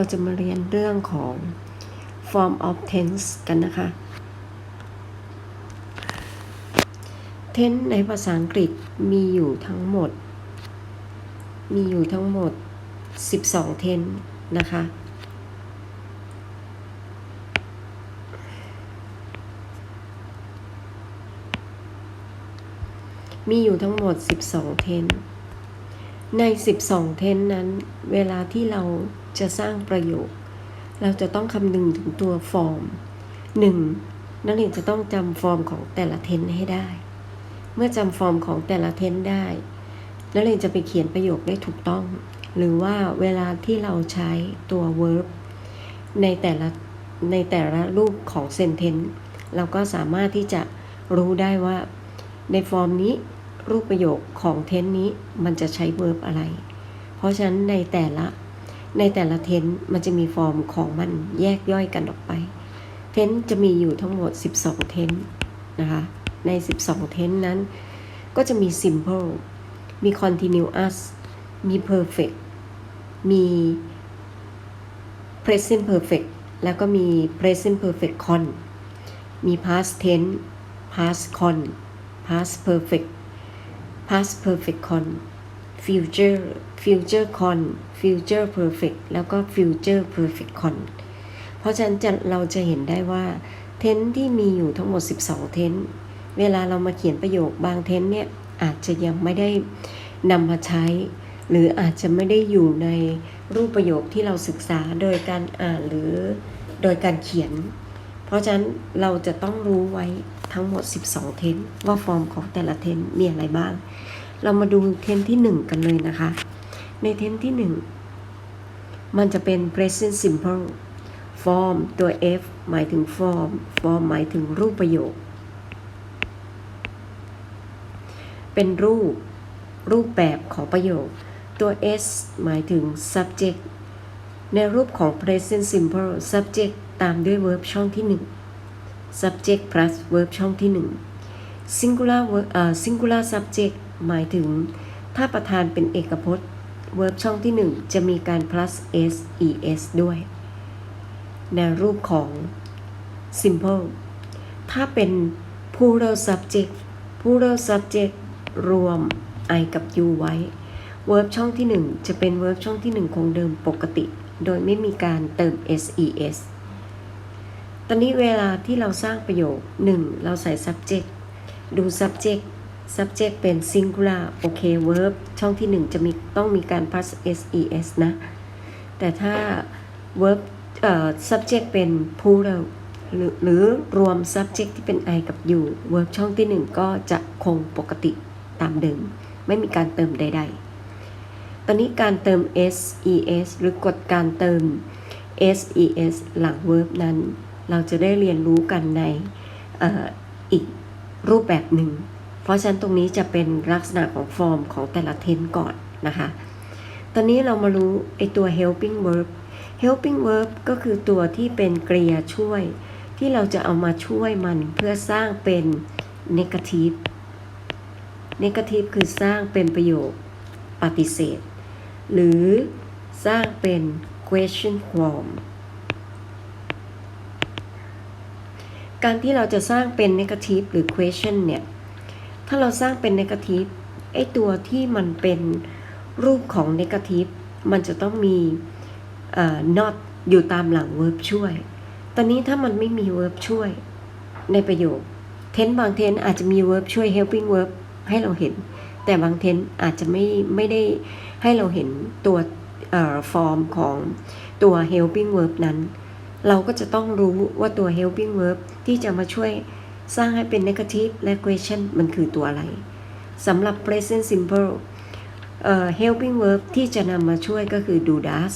เราจะมาเรียนเรื่องของ form of tense กันนะคะ tense ในภาษาอังกฤษมีอยู่ทั้งหมด มีอยู่ทั้งหมด 12 tense นะคะ มีอยู่ทั้งหมด 12เทนใน 12 เทนนั้น เวลาที่เรา จะสร้างประโยค เราจะต้องคำนึงถึงตัวฟอร์ม 1. นักเรียนจะต้องจำฟอร์มของแต่ละเทนให้ได้ เมื่อจำฟอร์มของแต่ละเทนได้ นักเรียนจะไปเขียนประโยคได้ถูกต้อง หรือว่าเวลาที่เราใช้ตัว verb ในแต่ละในแต่ละรูปของ sentence เราก็สามารถที่จะรู้ได้ว่า ในฟอร์มนี้รูปประโยคของเทนนี้มันจะใช้ verb อะไร เพราะฉะนั้นในแต่ละ ในแต่ละเทนต์มันจะมีฟอร์มของมันแยกย่อยกันออกไป เทนต์จะมีอยู่ทั้งหมด 12 เทนต์นะคะ ใน 12 เทนต์นั้น ก็จะมี simple มี continuous มี perfect มี present perfect แล้วก็มี present perfect con มี past tense past con past perfect past perfect con future future con future perfect แล้วก็ future perfect con เพราะฉะนั้นจะเราจะเห็นได้ว่าเทนที่มีอยู่ทั้งหมด 12 เทนเวลาเรามาเขียนประโยคบางเทนเนี่ยอาจจะยังไม่ได้นำมาใช้ หรืออาจจะไม่ได้อยู่ในรูปประโยคที่เราศึกษาโดยการอ่านหรือโดยการเขียน เพราะฉะนั้นเราจะต้องรู้ไว้ทั้งหมด 12 เทนว่าฟอร์มของแต่ละเทนมีอะไรบ้าง เรามาดูเทนที่ 1 กันเลยนะคะ ในเทนที่ 1 มันจะเป็น present simple form ตัว f หมายถึง form form หมายถึงรูปประโยค เป็นรูปรูปแบบของประโยค ตัว s หมายถึง subject ในรูปของ present simple subject ตามด้วย verb ช่องที่ 1 subject plus verb ช่องที่ 1 singular verb เอ่อ singular subject หมายถึง ถ้าประธานเป็นเอกพจน์ verb ช่องที่ 1 จะมีการ plus s es ด้วย ในรูปของ simple ถ้าเป็น plural subject plural subject รวม i กับ u ไว้ verb ช่องที่ 1 จะเป็น verb ช่องที่ 1 คงเดิมปกติ โดยไม่มีการเติม ses ตอนนี้เวลาที่เราสร้างประโยค 1 เราใส่ subject ดู subject subject เป็น singular โอเค verb ช่องที่ 1 จะมีต้องมีการ plus ses นะ แต่ถ้า verb เอ่อ subject เป็น plural หรือหรือรวม subject ที่เป็น i กับ u verb ช่องที่ 1 ก็จะคงปกติตามเดิม ไม่มีการเติมใด ๆ ตอนนี้การเติม ses หรือกฎการเติม ses หลัง verb นั้น เราจะได้เรียนรู้กันในอออีกรูปแบบหนึ่ง ราะฉะนั้นตรงนี้จะเป็นลักษณะของฟอร์มของแต่ละเทนก่อนนะคะ ตอนนี้เรามารู้ไอตัว helping verb helping verb ก็คือตัวที่เป็นกริยาช่วย ที่เราจะเอามาช่วยมันเพื่อสร้างเป็น negative negative คือสร้างเป็นประโยคปฏิเสธ หรือสร้างเป็น question form การที่เราจะสร้างเป็น negative หรือ question เนี่ย ถ้าเราสร้างเป็น negative ไอตัวที่มันเป็นรูปของ negative มันจะต้องมี not อยู่ตามหลัง verb ช่วย ตอนนี้ถ้ามันไม่มี verb ช่วย ในประโยคเทนบางเทนอาจจะมี verb ช่วย helping verb ให้เราเห็น แต่บางเทนอาจจะไม่ไม่ได้ให้เราเห็นตัวฟอร์มของตัว helping verb นั้น เราก็จะต้องรู้ว่าตัว helping verb ที่จะมาช่วย สร้างให้เป็น negative และ question มันคือตัวอะไรสำหรับ present simple uh, helping verb ที่จะนำมาช่วยก็คือ do does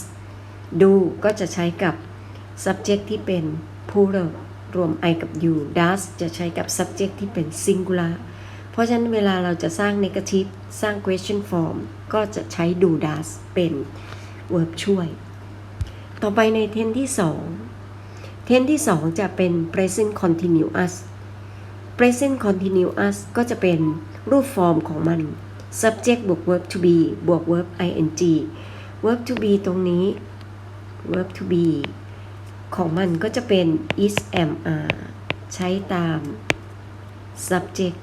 do ก็จะใช้กับ subject ที่เป็น plural รวม i กับ you does จะใช้กับ subject ที่เป็น singular เพราะฉะนั้นเวลาเราจะสร้าง negative สร้าง question form ก็จะใช้ do does เป็น verb ช่วย ต่อไปในเทนที่ 2 เทนที่ 2 จะเป็น present continuous present continuous ก็จะเป็นรูปฟอร์มของมัน subject บวก verb to be บวก verb ing verb to be ตรงนี้ verb to be ของมันก็จะเป็น is am are ใช้ตาม subject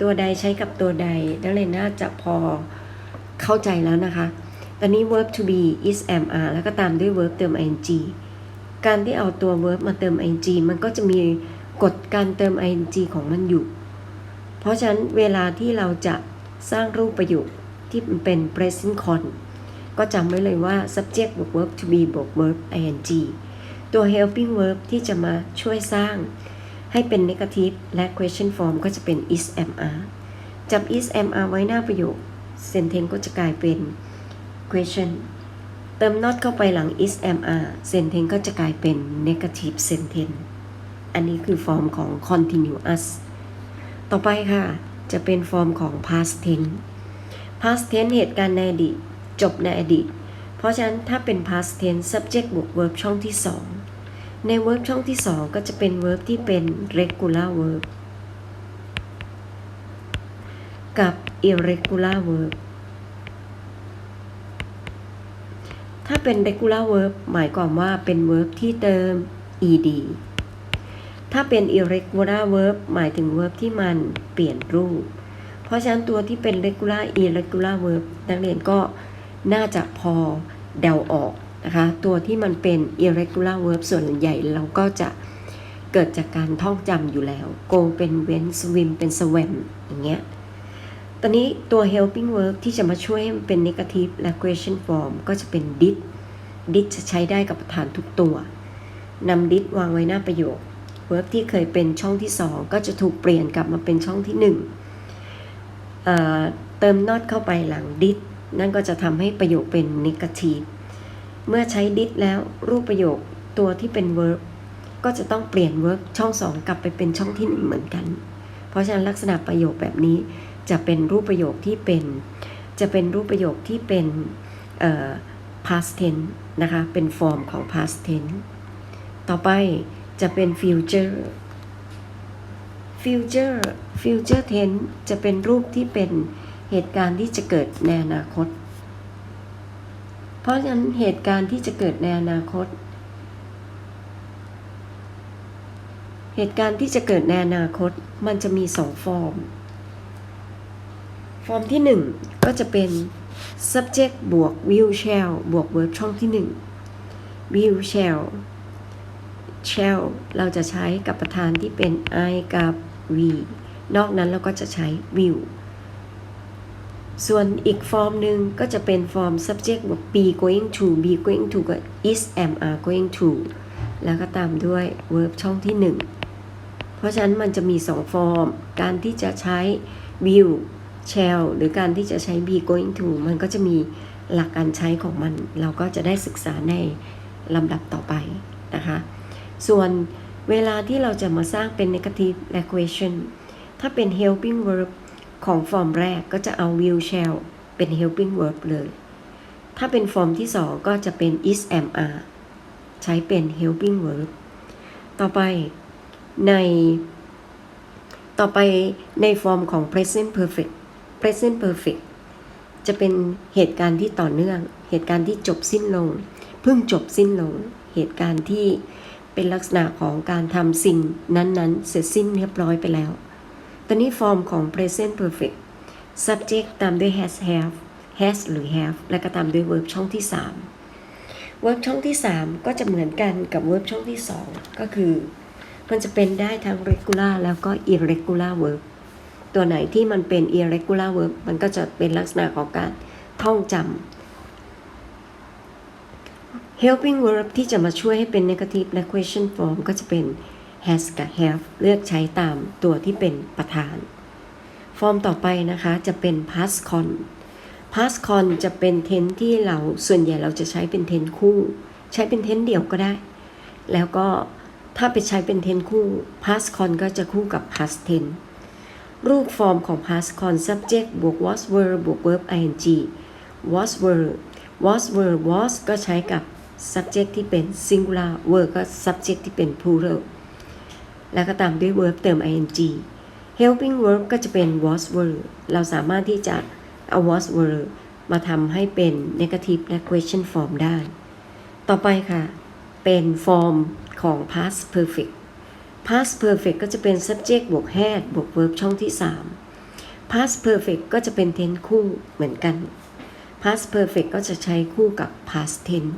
ตัวใดใช้กับตัวใดนักเรียนน่าจะพอเข้าใจแล้วนะคะ ตอนนี้ verb to be is am are แล้วก็ตามด้วย verb เติม ing การที่เอาตัว verb มาเติม ing มันก็จะมี กฎการเติม ing ของมันอยู่ เพราะฉะนั้นเวลาที่เราจะสร้างรูปประโยคที่มันเป็น present con ก็จำไว้เลยว่า subject บวก verb to be บวก verb ing ตัว helping verb ที่จะมาช่วยสร้างให้เป็น negative และ question form ก็จะเป็น is am are จับ is am are ไว้หน้าประโยค sentence ก็จะกลายเป็น question เติม not เข้าไปหลัง is am are sentence ก็จะกลายเป็น negative sentence อันนี้คือฟอร์มของ continuous ต่อไปค่ะ จะเป็นฟอร์มของ past tense past tense เหตุการณ์ในอดีต จบในอดีต เพราะฉะนั้นถ้าเป็น past tense subject บวก verb ช่องที่ 2 ใน verb ช่องที่ 2 ก็จะเป็น verb ที่เป็น regular verb กับ irregular verb ถ้าเป็น regular verb หมายความว่าเป็น verb ที่เติม ed ถ้าเป็น irregular verb หมายถึง verb ที่มันเปลี่ยนรูป เพราะฉะนั้นตัวที่เป็น regular irregular verb นักเรียนก็น่าจะพอเดาออกนะคะ ตัวที่มันเป็น irregular verb ส่วนใหญ่เราก็จะเกิดจากการท่องจำอยู่แล้ว go เป็น went swim เป็น swam อย่างเงี้ย ตอนนี้ตัว helping verb ที่จะมาช่วยให้มันเป็น negative และ question form ก็จะเป็น did did จะใช้ได้กับประธานทุกตัวนำ did วางไว้หน้าประโยค verb ที่เคยเป็นช่องที่ 2 ก็จะถูกเปลี่ยนกลับมาเป็นช่องที่ 1เอ่อเติม not เข้าไปหลัง did นั่นก็จะทำให้ประโยคเป็น negative เมื่อใช้ did แล้วรูปประโยคตัวที่เป็น verb ก็จะต้องเปลี่ยน verb ช่อง 2 กลับไปเป็นช่องที่ 1 เหมือนกัน เพราะฉะนั้นลักษณะประโยคแบบนี้จะเป็นรูปประโยคที่เป็น จะเป็นรูปประโยคที่เป็น past tense นะคะ เป็นฟอร์มของ past tense ต่อไป จะเป็น future future future tense จะเป็นรูปที่เป็นเหตุการณ์ที่จะเกิดในอนาคต เพราะฉะนั้นเหตุการณ์ที่จะเกิดในอนาคต เหตุการณ์ที่จะเกิดในอนาคตมันจะมีสองฟอร์ม ฟอร์มที่1ก็จะเป็น subject บวก will shall บวก verb ช่องที่1 will shall shall เราจะใช้กับประธานที่เป็น I กับ we นอกนั้นเราก็จะใช้ will ส่วนอีกฟอร์มหนึ่งก็จะเป็นฟอร์ม subject บวก be going to be going to กับ is am are going to แล้วก็ตามด้วย verb ช่องที่ 1 เพราะฉะนั้นมันจะมี 2 ฟอร์ม การที่จะใช้ will shall หรือการที่จะใช้ be going to มันก็จะมีหลักการใช้ของมัน เราก็จะได้ศึกษาในลำดับต่อไปนะคะ ส่วนเวลาที่เราจะมาสร้างเป็น negative equation ถ้าเป็น helping verb ของฟอร์มแรกก็จะเอา will shall เป็น helping verb เลย ถ้าเป็นฟอร์มที่2ก็จะเป็น is am are ใช้เป็น helping verb ต่อไปในต่อไปในฟอร์มของ present perfect present perfect จะเป็นเหตุการณ์ที่ต่อเนื่อง เหตุการณ์ที่จบสิ้นลง เพิ่งจบสิ้นลง เหตุการณ์ที่ เป็นลักษณะของการทำสิ่งนั้นๆ เสร็จสิ้นเรียบร้อยไปแล้ว ตอนนี้ฟอร์มของ present perfect subject ตามด้วย has have has หรือ have และก็ตามด้วย verb ช่องที่ 3 verb ช่องที่ 3 ก็จะเหมือนกันกับ verb ช่องที่ 2 ก็คือ มันจะเป็นได้ทั้ง regular แล้วก็ irregular verb ตัวไหนที่มันเป็น irregular verb มันก็จะเป็นลักษณะของการท่องจำ helping verb ที่จะมาช่วยให้เป็น negative และ question form ก็จะเป็น has กับ have เลือกใช้ตามตัวที่เป็นประธาน ฟอร์มต่อไปนะคะจะเป็น past con past con จะเป็น tense ที่เราส่วนใหญ่เราจะใช้เป็น tense คู่ ใช้เป็น tense เดี่ยวก็ได้ แล้วก็ถ้าไปใช้เป็น tense คู่ past con ก็จะคู่กับ past tense รูปฟอร์มของ past con subject บวก was were บวก verb ing was were was were was ก็ใช้กับ subject ที่เป็น singular were ก็ subject ที่เป็น plural แล้วก็ตามด้วย verb เติม ing helping verb ก็จะเป็น was were เราสามารถที่จะเอา was were มาทำให้เป็น negative และ question form ได้ ต่อไปค่ะ เป็นฟอร์มของ past perfect past perfect ก็จะเป็น subject บวก had บวก verb ช่องที่ 3 past perfect ก็จะเป็น tense คู่เหมือนกัน past perfect ก็จะใช้คู่กับ past tense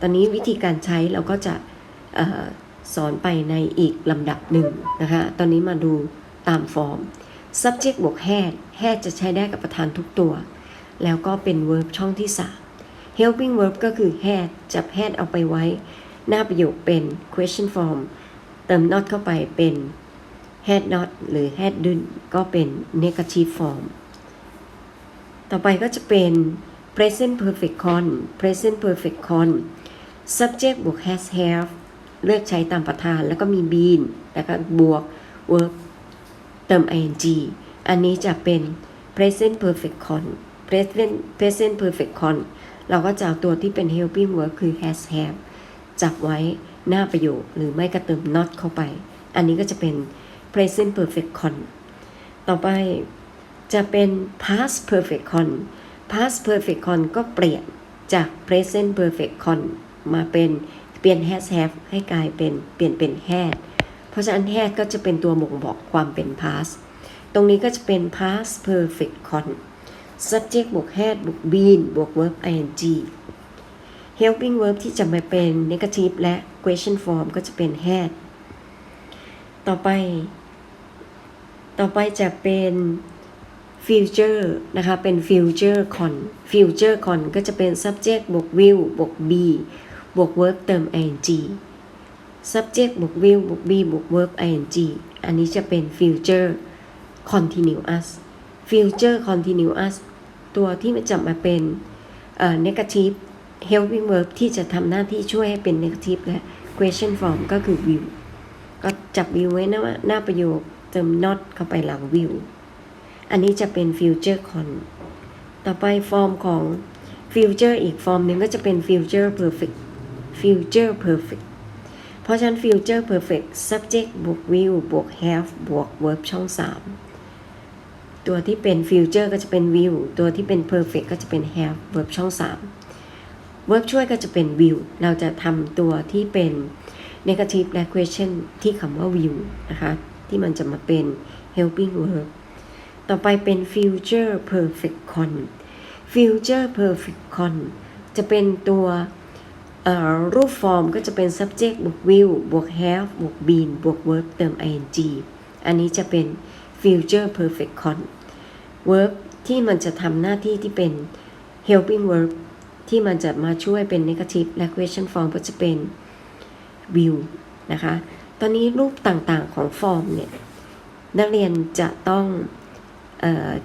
ตอนนี้วิธีการใช้เราก็จะออสอนไปในอีกลำดับหนึ่งนะคะ ตอนนี้มาดูตามฟอร์ม subject บวก had had จะใช้ได้กับประธานทุกตัว แล้วก็เป็น verb ช่องที่ 3 helping verb ก็คือ had จับ had เอาไปไว้ หน้าประโยคเป็น question form เติม not เข้าไปเป็น had not หรือ had done ก็เป็น negative form ต่อไปก็จะเป็น present perfect con present perfect con subject บวก has have เลือกใช้ตามประธานแล้วก็มี been แล้วก็บวก verb เติม ing อันนี้จะเป็น present perfect con present present perfect con เราก็จะเอาตัวที่เป็น helping verb คือ has have จับไว้หน้าประโยคหรือไม่ก็เติม not เข้าไป อันนี้ก็จะเป็น present perfect con ต่อไป จะเป็น past perfect con past perfect con ก็เปลี่ยนจาก present perfect con มาเป็นเปลี่ยน has have ให้กลายเป็นเปลี่ยนเป็น had เพราะฉะนั้น had ก็จะเป็นตัวบ่งบอกความเป็น past ตรงนี้ก็จะเป็น past perfect con subject บวก had บวก been บวก verb ing helping verb ที่จะมาเป็น negative และ question form ก็จะเป็น had ต่อไป ต่อไปจะเป็น ฟิวเจอร์นะคะเป็นฟิวเจอร์คอนฟิวเจอร์คอนก็จะเป็น subject บวก will บวก be บวก verb เติม ing subject บวก will บวก be บวก verb ing อันนี้จะเป็น future continuous future continuous ตัวที่มันจะมาเป็นเอ่ negative helping verb ที่จะทำหน้าที่ช่วยให้เป็น negative และ question form ก็คือ will ก็จับ will ไว้นะว่าหน้าประโยคเติม not เข้าไปหลัง will อันนี้จะเป็น future con ต่อไปฟอร์มของ future อีกฟอร์มหนึ่งก็จะเป็น future perfect future perfect เพราะฉะนั้น future perfect subject บวก will บวก have บวก verb ช่อง 3 ตัวที่เป็น future ก็จะเป็น will ตัวที่เป็น perfect ก็จะเป็น have verb ช่อง 3 verb ช่วยก็จะเป็น will เราจะทำตัวที่เป็น negative และ question ที่คำว่า will นะคะ ที่มันจะมาเป็น helping verb ต่อไปเป็น future perfect con future perfect con จะเป็นตัวรูปฟอร์มก็จะเป็น subject บวก will บวก have บวก been บวก verb เติม ing อันนี้จะเป็น future perfect con verb ที่มันจะทำหน้าที่ที่เป็น helping verb ที่มันจะมาช่วยเป็น negative และ question form ก็จะเป็น will นะคะ ตอนนี้รูปต่างๆของฟอร์มเนี่ย นักเรียนจะต้อง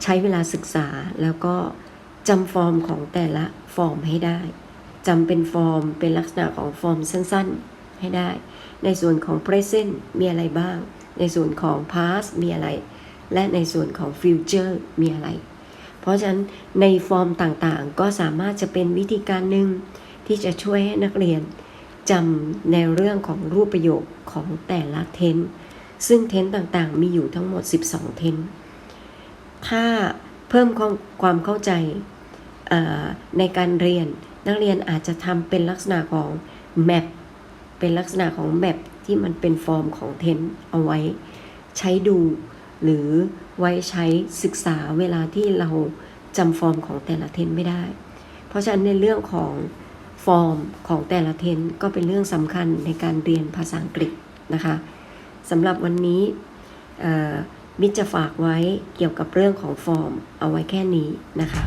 ใช้เวลาศึกษาแล้วก็จำฟอร์มของแต่ละฟอร์มให้ได้จำเป็นฟอร์มเป็นลักษณะของฟอร์มสั้นๆให้ได้ ในส่วนของ present มีอะไรบ้าง ในส่วนของ past มีอะไร และในส่วนของ future มีอะไร เพราะฉะนั้นในฟอร์มต่างๆ ก็สามารถจะเป็นวิธีการหนึ่งที่จะช่วยให้นักเรียนจำในเรื่องของรูปประโยคของแต่ละเทนซึ่งเทนต่างๆ มีอยู่ทั้งหมด 12 เทน ถ้าเพิ่มความความเข้าใจในการเรียน นักเรียนอาจจะทำเป็นลักษณะของ map เป็นลักษณะของ map ที่มันเป็นฟอร์มของเทนเอาไว้ ใช้ดู หรือไว้ใช้ศึกษาเวลาที่เราจำฟอร์มของแต่ละเทนไม่ได้ เพราะฉะนั้นในเรื่องของฟอร์มของแต่ละเทนก็เป็นเรื่องสำคัญในการเรียนภาษาอังกฤษนะคะสำหรับวันนี้ มิจะฝากไว้เกี่ยวกับเรื่องของฟอร์มเอาไว้แค่นี้นะคะ